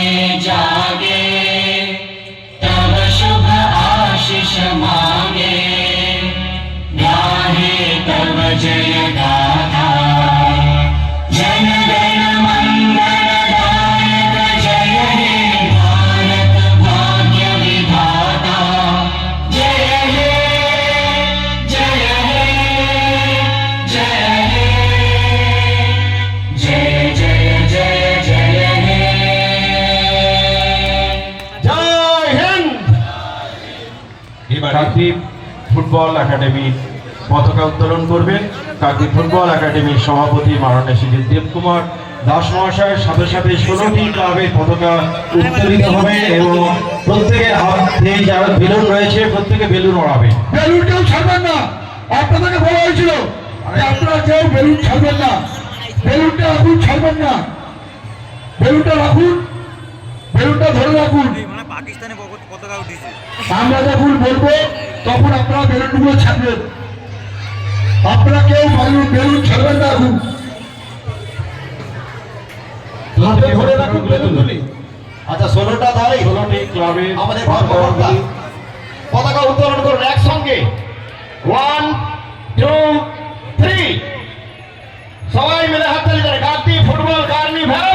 Amen. একাডেমির পতাকা উত্তোলন করবেন। কাকদ্বীপ ফুটবল একাডেমির সভাপতি মাননীয় শ্রী দেব কুমার দাস মহাশয়ের সাথে সাথে ষোলোটি ক্লাবের পতাকা উত্তোলিত হবে এবং প্রত্যেকের হাতে যারা বেলুন রয়েছে প্রত্যেকে বেলুন ওড়াবে। বেলুন কেউ ছাড়বেন না। আপনাদেরকে বলা হয়েছিল আপনারা কেউ বেলুন ছাড়বেন না। বেলুনটা রাখুন ছাড়বেন না। বেলুনটা রাখুন বেলুনটা ধরে রাখুন। মানে পাকিস্তানে পতাকা উঠেছে। আমরা যখন বলব তখন আপনারা বেলুনগুলো ছাড়বেন। আপনারা কেউ বেলুন বেলুন ছাড়বেন না এখন হাতে ধরে রাখুন বেলুনগুলি। আচ্ছা ষোলোটা ধারে। ষোলোটি ক্লাবের আমাদের পতাকা। উত্তোলন করুন একসঙ্গে। ওয়ান টু থ্রি সবাই মিলে হাততালি করে। ফুটবল কার্নিভ্যাল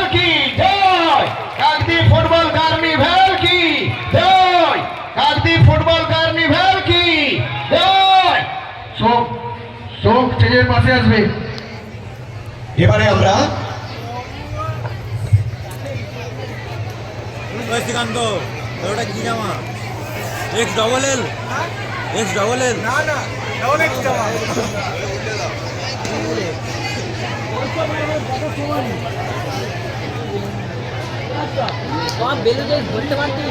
শোক স্টেজের পাশে আসবে এবারে আমরা ওই শ্রীকান্ত তোর ওটা কি জামা X double L X double L না না ডবল এক্স জামা তোমার বেলুনে ধরতে পারতি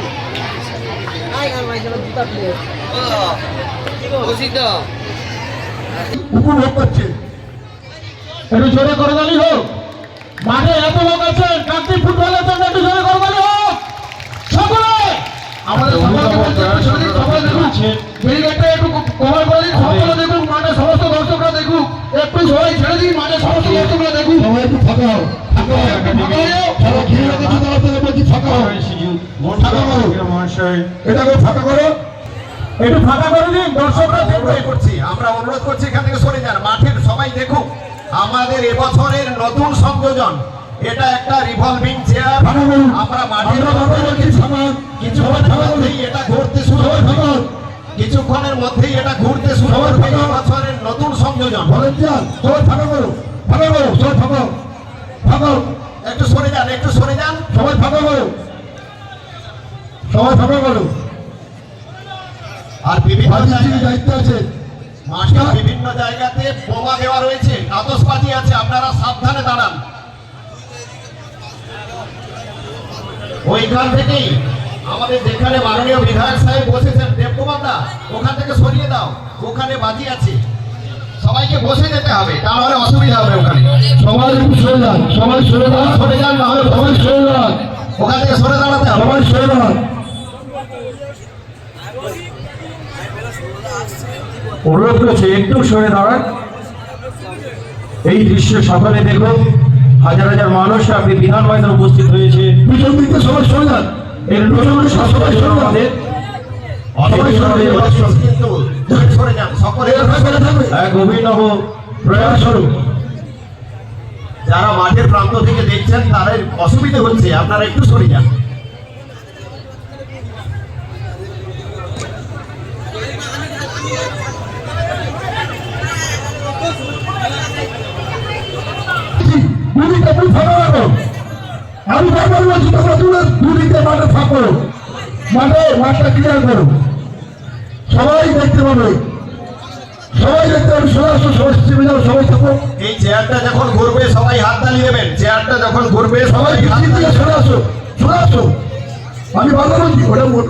আয় গান ভাই চলো জুতা প্লেয়ার উপভোগ করছে। একটু জোরে করে হোক। মাঠে এত লোক আছে কাকদি ফুটবলের জন্য একটু জোরে করে হোক। সকলে! আমাদের সকলকে বলছি, একটু জোরে দেখুন। ব্যারিকেডটা একটু কভার করে দিন সকলে দেখুন মাঠে সমস্ত দর্শকরা দেখুক। একটু সবাই ছেড়ে দিন মাঠে সমস্ত দর্শকরা সবাই হোক হোক ফাঁকা করো। একটু ফাঁকা করে দিন দর্শকরা দেখবে। করছি আমরা অনুরোধ করছি এখান থেকে সরে যান মাঠের সবাই দেখুক। আমাদের এবছরের নতুন সংযোজন এটা একটা রিভলভিং চেয়ার আমরা মাঠের কিছুক্ষণের মধ্যেই এটা ঘুরতে শুরু কিছুক্ষণের মধ্যেই এটা ঘুরতে শুরু হবে এবছরের নতুন সংযোজন। ফাঁকা করো ফাঁকা করো সবাই ফাঁকা ফাঁকা একটু সরে যান একটু সরে যান। সবাই ফাঁকা করো সবাই ফাঁকা করো আর বিভিন্ন দায়িত্ব আছে মাঠের বিভিন্ন জায়গাতে বোমা দেওয়া রয়েছে আতসবাজি আছে আপনারা সাবধানে দাঁড়ান। ওইখান থেকেই আমাদের যেখানে মাননীয় বিধায়ক সাহেব বসেছেন দেবকুমার দা ওখান থেকে সরিয়ে দাও ওখানে বাজি আছে। সবাইকে বসে যেতে হবে তাহলে অসুবিধা হবে ওখানে। সবাই সরে যান সবাই সরে যান সরে যান না হলে সবাই সরে যান। ওখান থেকে সরে দাঁড়াতে হবে। সবাই সরে যান। অনুরোধ করছি, একটু সরে দাঁড়ান। এই দৃশ্য হাজার হাজার মানুষ আপনি বিধান উপস্থিত হয়েছে। যারা মাঠের প্রান্ত থেকে দেখছেন, তাদের অসুবিধা হচ্ছে, আপনারা একটু সরে যান। আমি বারবার বলছি তোমরা দূরে দুদিকে মাঠে থাকো। মাঠে মাঠটা ক্লিয়ার করো। সবাই দেখতে পাবে। সবাই দেখতে পাবে আসো সবাই চেপে যাও সবাই থাকো। এই চেয়ারটা যখন ঘুরবে সবাই হাত তালি দেবেন চেয়ারটা যখন ঘুরবে সবাই হাত পিছিয়ে তালি দিকে সরে আসো সরে আসো আমি বারবার বলছি ওটা মোট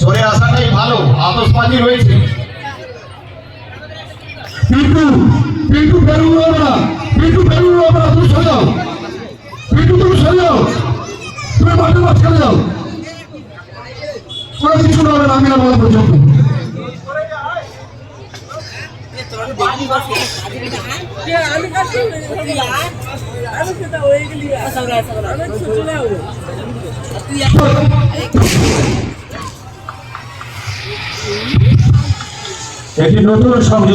সরে আসাটাই ভালো আতসবাজি রয়েছে। পিটু পিটু বেরুনো। না পিটু বেরুনো না তুমি সরে যাও। পিটু তুমি সরে যাও। তুমি মাঠে মাঝখানে যাও। কোনো কিছু না হবে না, আমি না বলা পর্যন্ত একটি নতুন সঙ্গী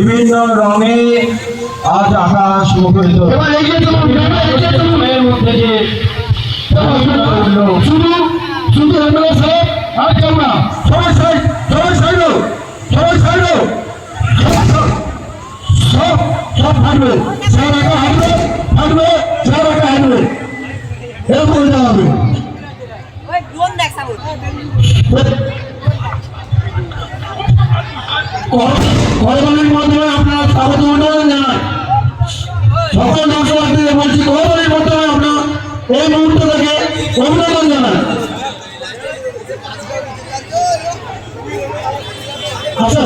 বিভিন্ন রঙে আজ আকাশ মুখরিত। মধ্যে যে শুধু শুধু এমএলএ সাহেব আর কেউ না। সবাই সাইড সবাই সাইড সবাই সাইড সব সব হাঁটবে। স্যার একা হাঁটবে। হাঁটবে। স্যার একা হাঁটবে। এরকম করবানের মাধ্যমে আপনার স্বাগত মন্ডল জানান সকল দর্শনার্থীদের বলছি, করবানের মাধ্যমে আপনার এই মুহূর্ত থেকে অভিনন্দন জানান। আচ্ছা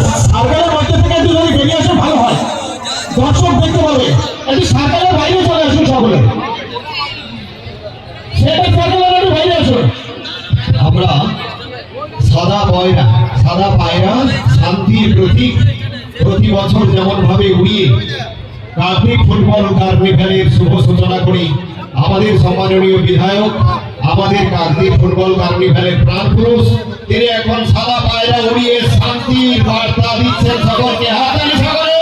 প্রতীক প্রতি বছর যেমন ভাবে উড়িয়ে কার্তিক ফুটবল কার্নিভ্যালের শুভ সূচনা করি আমাদের সম্মাননীয় বিধায়ক আমাদের কার্তিক ফুটবল কার্নিভ্যালের প্রাণ পুরুষ তিনি এখন সাদা পায়রা উড়িয়ে শান্তির বার্তা দিচ্ছেন সকলকে। হাতালি সকলে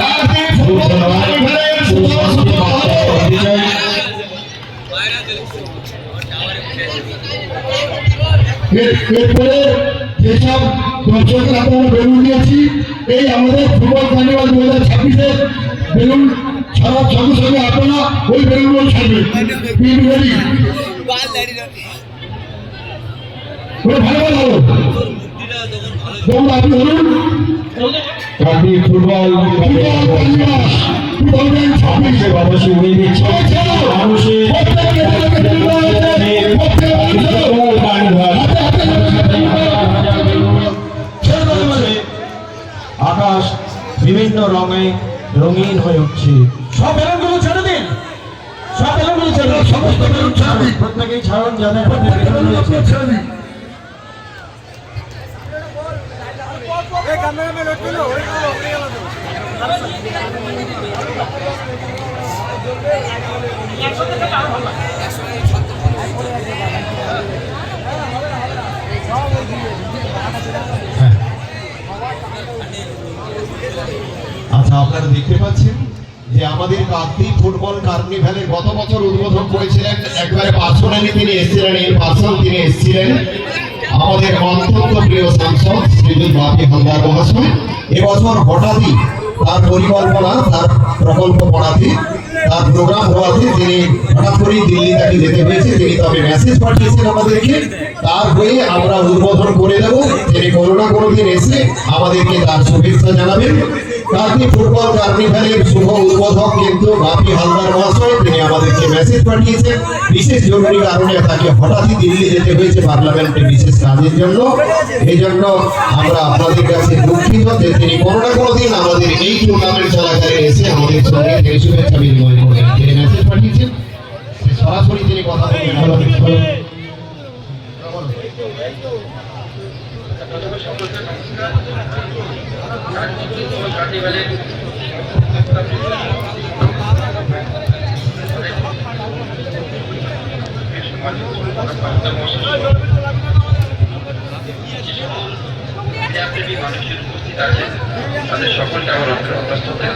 কার্তিক ফুটবল কার্নিভ্যালের শুভ সূচনা হলো। এরপরে যেসব দর্শকরা আমরা বেলুন নিয়েছি এই আমাদের ফুটবল কার্নিভাল দু হাজার ছাব্বিশে বেলুন ছাড়ার সঙ্গে সঙ্গে আপনারা ওই বেলুনগুলো ছাড়বেন। প্রিন্ট ভালো ভালো আপনি ধরুন। কার্তিক ফুটবল ফুটবল কার্নিভাল বিভিন্ন রঙে রঙিন হয়ে উঠছে। সব বেলুনগুলো ছেড়ে দিন। সব বেলুনগুলো ছেড়ে দিন। সমস্ত বেলুন ছাড়ুন প্রত্যেকেই ছাড়ুন যাদের আপনার দেখতে পাচ্ছেন যে আমাদের কার্তিক ফুটবল কার্নিভ্যালে গত বছর উদ্বোধন করেছিলেন। একবারে পার্সোনালি তিনি এসেছিলেন এই পার্সন তিনি এসেছিলেন। আমাদের অত্যন্ত প্রিয় সাংসদ শ্রীযুত বাপি হালদার মহাশয়। এবছর হঠাৎই তার পরিকল্পনা, তার প্রকল্প পড়াতে, তার প্রোগ্রাম হওয়াতে তিনি হঠাৎ করেই দিল্লি তাকে যেতে হয়েছে। তিনি তবে মেসেজ পাঠিয়েছেন আমাদেরকে। তার হয়ে আমরা উদ্বোধন করে দেব। তিনি কোনো না কোনো দিন এসে আমাদেরকে তার শুভেচ্ছা জানাবেন। কার্তিক ফুটবল কার্নিভ্যালের শুভ উদ্বোধক কিন্তু বাপি হালদার মহাশয়, তিনি আমাদেরকে মেসেজ পাঠিয়েছেন। বিশেষ জরুরি কারণে তাকে হঠাৎই দিল্লি যেতে হয়েছে পার্লামেন্টে বিশেষ কাজের জন্য। এই জন্য আমরা আপনাদের কাছে দুঃখিত যে তিনি কোনো না কোনো দিন আমাদের এই টুর্নামেন্ট চলাকালীন এসে আমাদের সঙ্গে শুভেচ্ছা বিনিময় করবেন তিনি মেসেজ পাঠিয়েছেন। সরাসরি তিনি কথা বলবেন মানুষের উপস্থিত আছেন তাদের সকলকে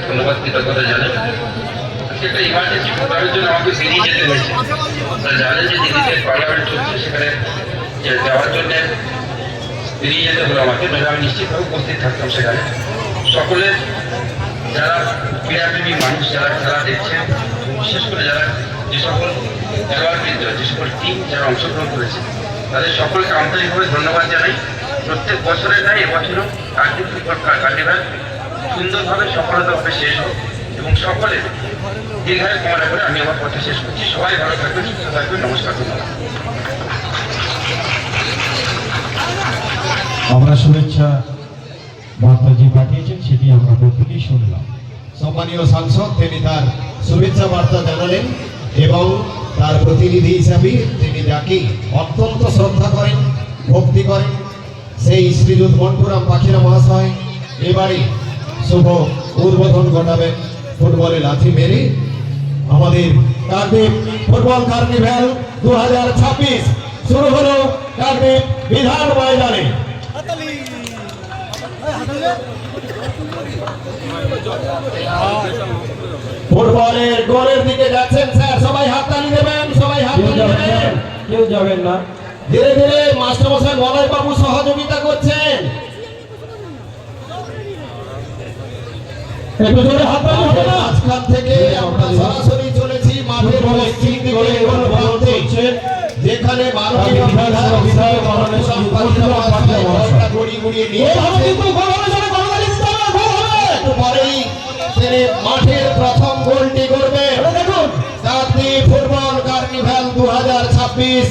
ধন্যবাদ, কৃতজ্ঞতা জানাই। একটা ইমার্জেন্সি প্রোগ্রামের জন্য আমাকে যে দিল্লিতে সেখানে যাওয়ার জন্য বেরিয়ে যেতে হলো আমাকে নইলে আমি নিশ্চিতভাবে উপস্থিত থাকতাম সেখানে। সকলের যারা ক্রীড়াপ্রেমী মানুষ, যারা খেলা দেখছেন, বিশেষ করে যারা যে সকল খেলোয়াড়বৃন্দ, যে সকল টিম যারা অংশগ্রহণ করেছে তাদের সকলকে আন্তরিকভাবে ধন্যবাদ জানাই। প্রত্যেক বছরের ন্যায় এবছরও কার্তিক কার্নিভাল সুন্দরভাবে সফলতাভাবে শেষ হোক এবং সকলের দীর্ঘায় কামনা করে আমি আমার কথা শেষ করছি। সবাই ভালো থাকবেন সুস্থ থাকবেন নমস্কার, ধন্যবাদ। আমরা শুভেচ্ছা বার্তা যে পাঠিয়েছেন, সেটি আমরা প্রত্যেকেই শুনলাম। সম্মানীয় সাংসদ, তিনি তার শুভেচ্ছা বার্তা জানালেন এবং তার প্রতিনিধি হিসাবে তিনি যাকে অত্যন্ত শ্রদ্ধা করেন, ভক্তি করেন, সেই শ্রীযুত মন্টুরাম পাখিরা মহাশয় এবারে শুভ উদ্বোধন ঘটাবেন ফুটবলে লাথি মেরে। আমাদের কার্ডিফ ফুটবল কার্নিভ্যাল দু হাজার ছাব্বিশ শুরু হলো কার্ডিফ বিধান ময়দানে। ফুটবলের গোলের দিকে যাচ্ছেন স্যার। সবাই হাততালি দেবেন সবাই হাততালি দেবেন। কেউ যাবেন না। ধীরে ধীরে মাস্টারমশাই মলয় বাবু সহযোগিতা করছেন। একটু জোরে হাত হবে না? মাঝখান থেকে আমরা সরাসরি চলেছি মাঠের পশ্চিম দিকে এগোনো প্রান্তে যেখানে বারোটি বিধায়ক, বিধায়ক, মাঠের প্রথম গোলটি চাঁদনি ফুটবল কার্নিভাল দু হাজার ছাব্বিশ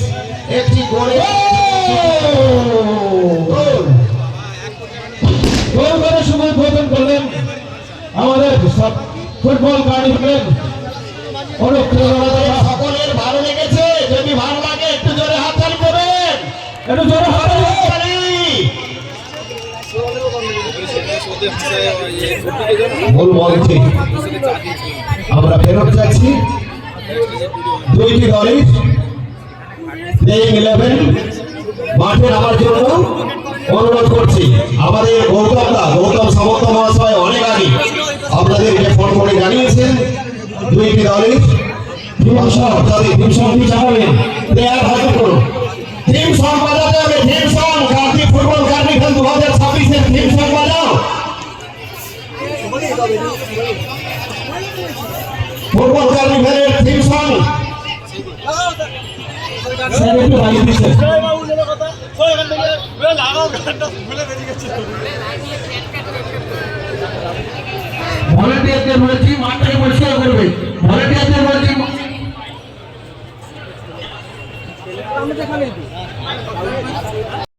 একটি গোলে গোল! গোল! করে শুভ উদ্বোধন করলেন আমাদের সব ফুটবল কার্নিভ্যালের অনুপ্রেরণা সকলের ভালো লেগেছে যদি ভালো লাগে একটু জোরে হাততালি দেবেন একটু জোরে হাত তালি হোক। হাততালি। মূল মঞ্চে আমরা ফেরত যাচ্ছি। দুইটি দলের প্লেইং ইলেভেন মাঠে নামার জন্য অনুরোধ করছি। আমাদের গৌতম দা গৌতম সামন্ত মহাশয় অনেক আগে আপনাদেরকে ফোন করে জানিয়েছেন, দুইটি দলের টিম চালাবেন প্লেয়ার হাজির করুন। টিম সং ফুটবল কার্নিভালের টিম সং স্যার একটু লাগিয়ে দিচ্ছেন ভলেন্টিয়ারদের বলেছি মাঠটাকে পরিষ্কার করবে। ভলেন্টিয়ারদের বলেছি